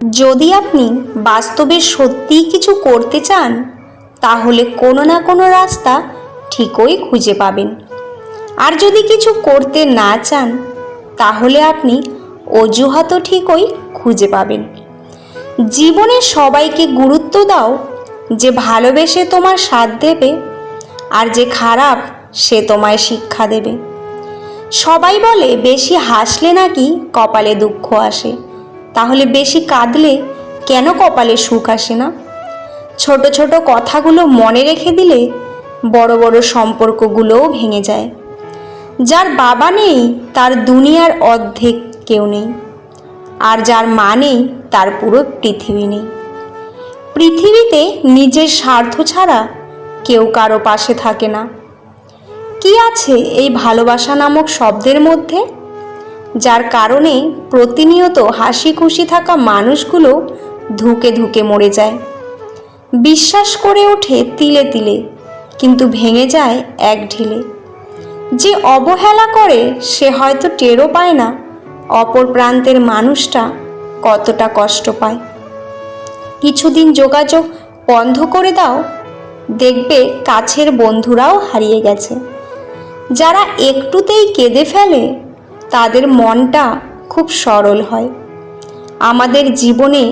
যদি আপনি বাস্তবে সত্যিই কিছু করতে চান, তাহলে কোনো না কোনো রাস্তা ঠিকই খুঁজে পাবেন। আর যদি কিছু করতে না চান, তাহলে আপনি অজুহাতও ঠিকই খুঁজে পাবেন। জীবনে সবাইকে গুরুত্ব দাও যে ভালোবেসে তোমার সাথ দেবে আর যে খারাপ সে তোমায় শিক্ষা দেবে। সবাই বলে, বেশি হাসলে নাকি কপালে দুঃখ আসে। তাহলে বেশি কাঁদলে কেন কপালে সুখ আসে না? ছোট ছোট কথাগুলো মনে রেখে দিলে বড় বড় সম্পর্কগুলোও ভেঙে যায়। যার বাবা নেই, তার দুনিয়ার অর্ধেক কেউ নেই। আর যার মা নেই, তার পুরো পৃথিবী নেই। পৃথিবীতে নিজের স্বার্থ ছাড়া কেউ কারও পাশে থাকে না। কি আছে এই ভালোবাসা নামক শব্দের মধ্যে? যার কারণে প্রতিনিয়ত হাসি খুশি থাকা মানুষগুলো ধুকে ধুকে মরে যায়। বিশ্বাস করে ওঠে তিলে তিলে, কিন্তু ভেঙে যায় এক ঢিলে। যে অবহেলা করে, সে হয়তো টেরও পায় না অপর প্রান্তের মানুষটা কতটা কষ্ট পায়। কিছুদিন যোগাযোগ বন্ধ করে দাও, দেখবে কাছের বন্ধুরাও হারিয়ে গেছে। যারা একটুতেই কেঁদে ফেলে তাদের মনটা খুব সরল হয়। আমাদের জীবনে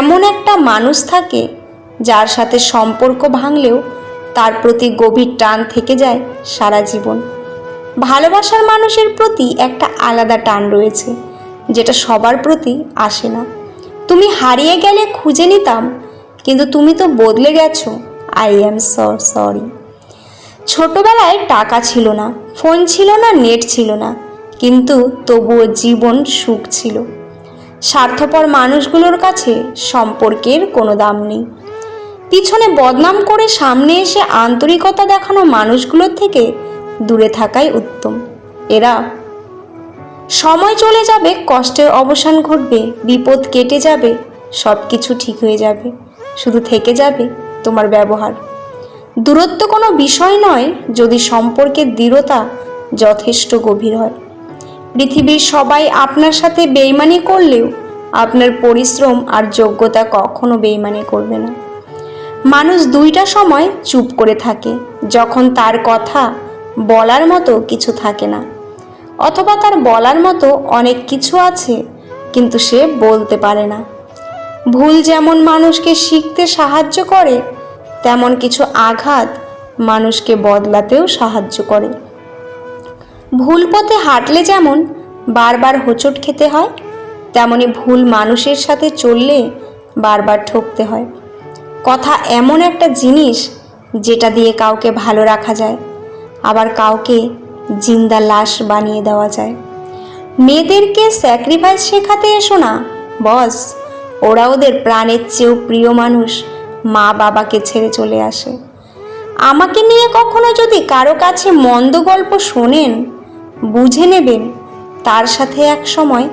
এমন একটা মানুষ থাকে, যার সাথে সম্পর্ক ভাঙলেও তার প্রতি গভীর টান থেকে যায় সারা জীবন। ভালোবাসার মানুষের প্রতি একটা আলাদা টান রয়েছে, যেটা সবার প্রতি আসে না। তুমি হারিয়ে গেলে খুঁজে নিতাম, কিন্তু তুমি তো বদলে গেছো। আই অ্যাম সরি ছোটবেলায় টাকা ছিল না ফোন ছিল না নেট ছিল না। কিন্তু তবুও জীবন সুখ ছিল। স্বার্থপর মানুষগুলোর কাছে সম্পর্কের কোনো দাম নেই। পিছনে বদনাম করে সামনে এসে আন্তরিকতা দেখানো মানুষগুলোর থেকে দূরে থাকাই উত্তম। এরা সময় চলে যাবে, কষ্টের অবসান ঘটবে, বিপদ কেটে যাবে সব কিছু ঠিক হয়ে যাবে। শুধু থেকে যাবে তোমার ব্যবহার। দূরত্ব কোনো বিষয় নয়, যদি সম্পর্কের দৃঢ়তা যথেষ্ট গভীর হয়। পৃথিবীর সবাই আপনার সাথে বেইমানি করলেও আপনার পরিশ্রম আর যোগ্যতা কখনো বেইমানি করবে না। মানুষ দুইটা সময় চুপ করে থাকে, যখন তার কথা বলার মতো কিছু থাকে না, অথবা তার বলার মতো অনেক কিছু আছে, কিন্তু সে বলতে পারে না। ভুল যেমন মানুষকে শিখতে সাহায্য করে, তেমন কিছু আঘাত মানুষকে বদলাতেও সাহায্য করে। ভুল পথে হাঁটলে যেমন বারবার হোঁচট খেতে হয়, তেমনি ভুল মানুষের সাথে চললে বারবার ঠকতে হয়। কথা এমন একটা জিনিস যেটা দিয়ে কাউকে ভালো রাখা যায়, আবার কাউকে জিন্দা লাশ বানিয়ে দেওয়া যায়। মেয়েদেরকে স্যাক্রিফাইস শেখাতে এসো না বস ওরা ওদের প্রাণের চেয়েও প্রিয় মানুষ মা বাবাকে ছেড়ে চলে আসে। আমাকে নিয়ে কখনো যদি কারও কাছে মন্দ গল্প শোনেন বুঝে নেবেন, তার সাথে এক সময়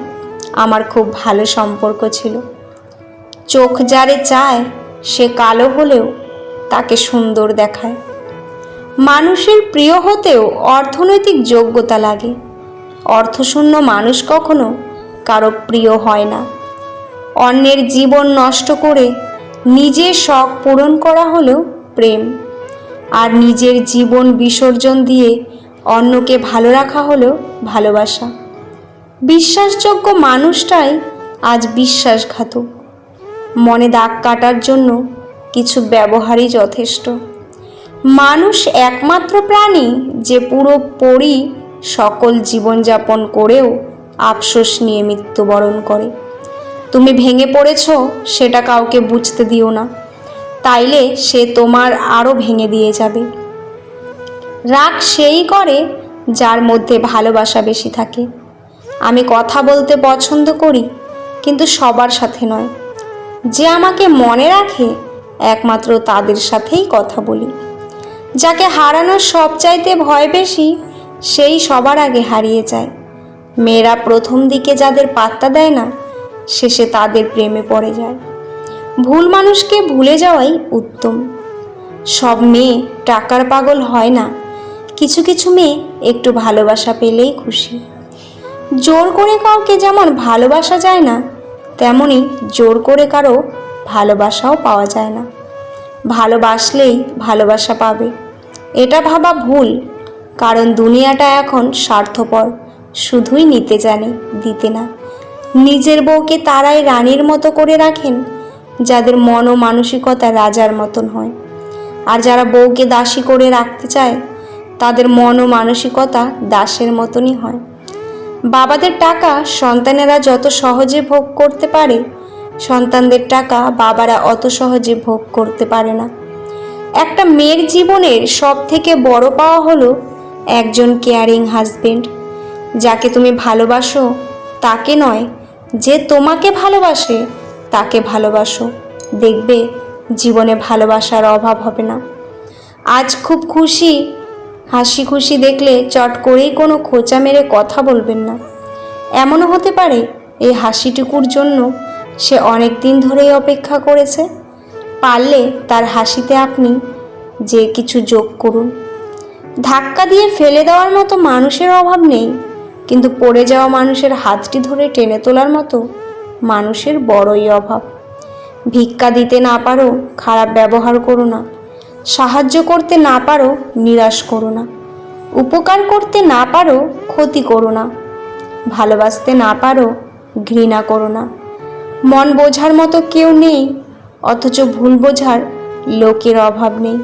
আমার খুব ভালো সম্পর্ক ছিল। চোখ যারে চায়, সে কালো হলেও তাকে সুন্দর দেখায়। মানুষের প্রিয় হতেও অর্থনৈতিক যোগ্যতা লাগে। অর্থশূন্য মানুষ কখনো কারও প্রিয় হয় না। অন্যের জীবন নষ্ট করে নিজের শখ পূরণ করা হলেও প্রেম, আর নিজের জীবন বিসর্জন দিয়ে অন্যকে ভালো রাখা হলেও ভালোবাসা। বিশ্বাসযোগ্য মানুষটাই আজ বিশ্বাসঘাতক। মনে দাগ কাটার জন্য কিছু ব্যবহারই যথেষ্ট। মানুষ একমাত্র প্রাণী যে পুরো পরি সকল জীবনযাপন করেও আফসোস নিয়ে মৃত্যুবরণ করে। তুমি ভেঙে পড়েছ, সেটা কাউকে বুঝতে দিও না। তাইলে সে তোমার আরও ভেঙে দিয়ে যাবে। রাগ সেই করে যার মধ্যে ভালোবাসা বেশি থাকে। আমি কথা বলতে পছন্দ করি, কিন্তু সবার সাথে নয়। যে আমাকে মনে রাখে, একমাত্র তাদের সাথেই কথা বলি। যাকে হারানোর সবচাইতে ভয় বেশি, সেই সবার আগে হারিয়ে যায়। মেয়েরা প্রথম দিকে যাদের পাত্তা দেয় না, শেষে তাদের প্রেমে পড়ে যায়। ভুল মানুষকে ভুলে যাওয়াই উত্তম। সব মেয়ে টাকার পাগল হয় না কিছু কিছু মেয়ে একটু ভালোবাসা পেলেই খুশি। জোর করে কাউকে যেমন ভালোবাসা যায় না, তেমনি জোর করে কারও ভালোবাসাও পাওয়া যায় না। ভালোবাসলেই ভালোবাসা পাবে। এটা ভাবা ভুল, কারণ দুনিয়াটা এখন স্বার্থপর, শুধুই নিতে জানে, দিতে না। নিজের বউকে তারাই রানীর মতো করে রাখেন, যাদের মন ও মানসিকতা রাজার মতন হয়। আর যারা বউকে দাসী করে রাখতে চায় তাদের মন ও মানসিকতা দাসের মতনই হয়। বাবাদের টাকা সন্তানেরা যত সহজে ভোগ করতে পারে, সন্তানদের টাকা বাবারা অত সহজে ভোগ করতে পারে না। একটা মেয়ের জীবনের সব থেকে বড় পাওয়া হলো একজন কেয়ারিং হাজবেন্ড যাকে তুমি ভালোবাসো, তাকে নয়, যে তোমাকে ভালোবাসে, তাকে ভালোবাসো। দেখবে, জীবনে ভালোবাসার অভাব হবে না। আজ খুব খুশি হাসি খুশি দেখলে চট করেই কোনো খোঁচা মেরে কথা বলবেন না। এমনও হতে পারে এই হাসিটুকুর জন্য সে অনেক দিন ধরেই অপেক্ষা করেছে। পারলে তার হাসিতে আপনি যে কিছু যোগ করুন। ধাক্কা দিয়ে ফেলে দেওয়ার মতো মানুষের অভাব নেই, কিন্তু পড়ে যাওয়া মানুষের হাতটি ধরে টেনে তোলার মতো মানুষের বড়ই অভাব। ভিক্ষা দিতে না পারো, খারাপ ব্যবহার করো না। সাহায্য করতে না পারো, নিরাশ করো না। উপকার করতে না পারো, ক্ষতি করো না। ভালোবাসতে না পারো, ঘৃণা করো না। মন বোঝার মতো কেউ নেই, অথচ ভুল বোঝার লোকের অভাব নেই।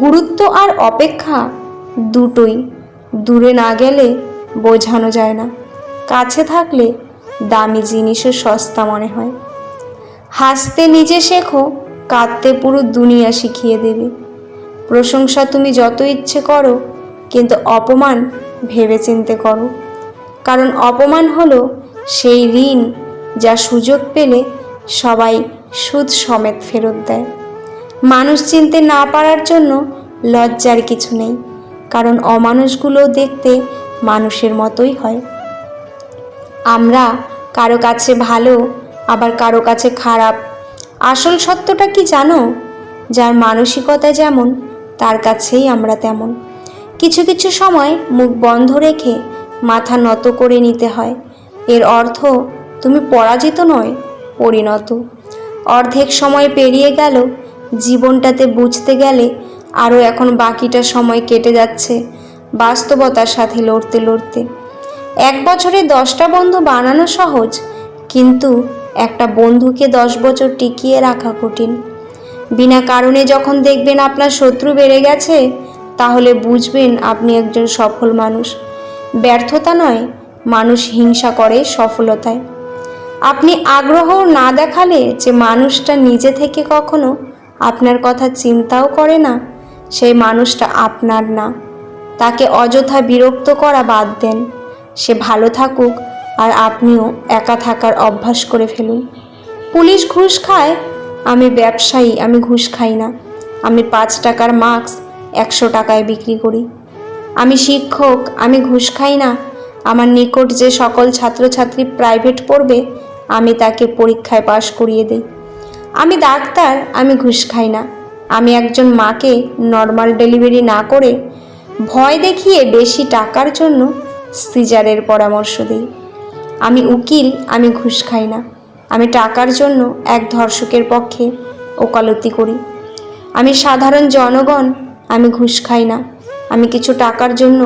গুরুত্ব আর অপেক্ষা দুটোই, দূরে না গেলে বোঝানো যায় না। কাছে থাকলে দামি জিনিসও সস্তা মনে হয়। হাসতে নিজে শেখো কাঁদতে পুরো দুনিয়া শিখিয়ে দেবে। প্রশংসা তুমি যত ইচ্ছে করো, কিন্তু অপমান ভেবে চিনতে করো। কারণ অপমান হলো সেই ঋণ যা সুযোগ পেলে সবাই সুদ সমেত ফেরত দেয়। মানুষ চিনতে না পারার জন্য লজ্জার কিছু নেই, কারণ অমানুষগুলো দেখতে মানুষের মতোই হয়। আমরা কারও কাছে ভালো, আবার কারও কাছে খারাপ আসল সত্যটা কি জানো? যার মানসিকতা যেমন, তার কাছেই আমরা তেমন। কিছু কিছু সময় মুখ বন্ধ রেখে মাথা নত করে নিতে হয়। এর অর্থ, তুমি পরাজিত নয়, পরিণত। অর্ধেক সময় পেরিয়ে গেল, জীবনটাতে বুঝতে গেলে আরও এখন বাকিটা সময় কেটে যাচ্ছে, বাস্তবতার সাথে লড়তে লড়তে। এক বছরে দশটা বন্ধু বানানো সহজ, কিন্তু একটা বন্ধুকে দশ বছর টিকিয়ে রাখা কঠিন। বিনা কারণে যখন দেখবেন আপনার শত্রু বেড়ে গেছে, তাহলে বুঝবেন আপনি একজন সফল মানুষ। ব্যর্থতা নয়, মানুষ হিংসা করে সফলতায়। আপনি আগ্রহ না দেখালে যে মানুষটা নিজে থেকে কখনো আপনার কথা চিন্তাও করে না, সেই মানুষটা আপনার না। তাকে অযথা বিরক্ত করা বাদ দেন। সে ভালো থাকুক আর আপনিও একা থাকার অভ্যাস করে ফেলুন। পুলিশ ঘুষ খায়, আমি ব্যবসায়ী, আমি ঘুষ খাই না। আমি পাঁচ টাকার মাস্ক, একশো টাকায় বিক্রি করি। আমি শিক্ষক, আমি ঘুষ খাই না। আমার নিকট যে সকল ছাত্রছাত্রী প্রাইভেট পড়বে, আমি তাকে পরীক্ষায় পাশ করিয়ে দিই। আমি ডাক্তার, আমি ঘুষ খাই না। আমি একজন মাকে নর্মাল ডেলিভারি না করে ভয় দেখিয়ে বেশি টাকার জন্য সিজারের পরামর্শ দিই। আমি উকিল, আমি ঘুষ খাই না। আমি টাকার জন্য এক ধর্ষকের পক্ষে ওকালতি করি। আমি সাধারণ জনগণ, আমি ঘুষ খাই না। আমি কিছু টাকার জন্য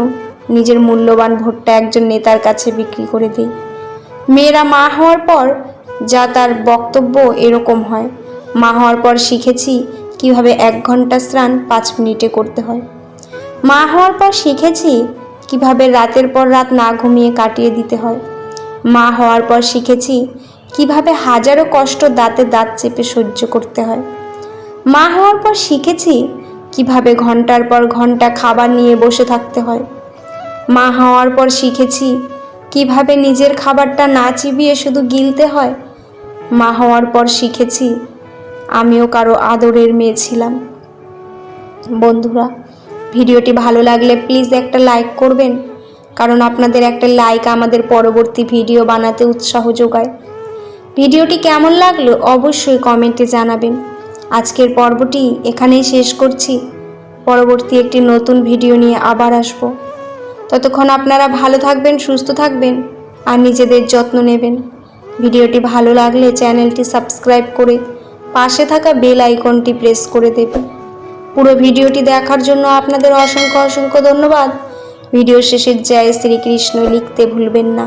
নিজের মূল্যবান ভোটটা একজন নেতার কাছে বিক্রি করে দিই। মেয়েরা মা হওয়ার পর যা তার বক্তব্য এরকম হয়। মা হওয়ার পর শিখেছি কীভাবে এক ঘণ্টা স্নান পাঁচ মিনিটে করতে হয়। মা হওয়ার পর শিখেছি কীভাবে রাতের পর রাত না ঘুমিয়ে কাটিয়ে দিতে হয়। মা হওয়ার পর শিখেছি কীভাবে হাজারো কষ্ট দাঁতে দাঁত চেপে সহ্য করতে হয়। মা হওয়ার পর শিখেছি কীভাবে ঘণ্টার পর ঘণ্টা খাবার নিয়ে বসে থাকতে হয়। মা হওয়ার পর শিখেছি কীভাবে নিজের খাবারটা না চিবিয়ে শুধু গিলতে হয়। মা হওয়ার পর শিখেছি আমিও কারও আদরের মেয়ে ছিলাম। বন্ধুরা, ভিডিওটি ভালো লাগলে প্লিজ একটা লাইক করবেন। কারণ আপনাদের একটা লাইক আমাদের পরবর্তী ভিডিও বানাতে উৎসাহ যোগায়। ভিডিওটি কেমন লাগল অবশ্যই কমেন্টে জানাবেন। আজকের পর্বটি এখানেই শেষ করছি। পরবর্তী একটি নতুন ভিডিও নিয়ে আবার আসব। ততক্ষণ আপনারা ভালো থাকবেন, সুস্থ থাকবেন আর নিজেদের যত্ন নেবেন। ভিডিওটি ভালো লাগলে চ্যানেলটি সাবস্ক্রাইব করে পাশে থাকা বেল আইকনটি প্রেস করে দেবেন। পুরো ভিডিওটি দেখার জন্য আপনাদের অসংখ্য অসংখ্য ধন্যবাদ। ভিডিও শেষে জয় শ্রীকৃষ্ণ লিখতে ভুলবেন না।